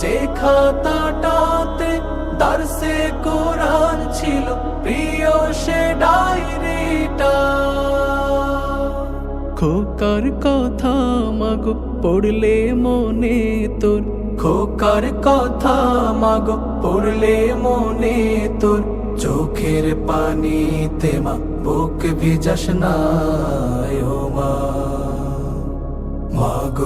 যে খাতাটাতে দার্সে কোরআন ছিল প্রিয় সে ডায়েরিটা। খোকার কথা মাগো পড়লে মনে তোর। খোকার কথা মাগো পড়লে মনে তোর। চোখের পানিতে মা বুক ভিজাস না ও মা।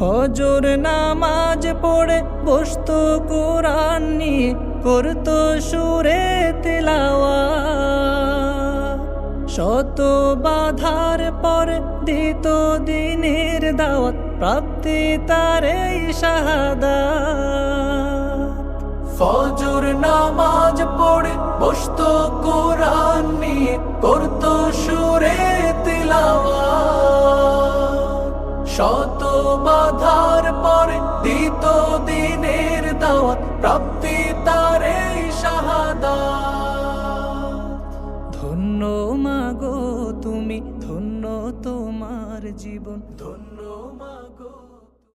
ফজর নামাজ পড়ে বসতো কোরআন নিয়ে, করতো সুরে তেলাওয়া শত বাধার পর দিত দিনের দাওয়াত, প্রাপ্তি তার এই শাহাদা ফজর নামাজ পড়ে বসতো কোরআন নিয়ে, করতো সুরে তেলাওয়া শত বাধার পরে দিত দিনের দাওয়াত, প্রাপ্তি তার এই ধন্য মাগো তুমি, ধন্য তোমার জীবন। ধন্য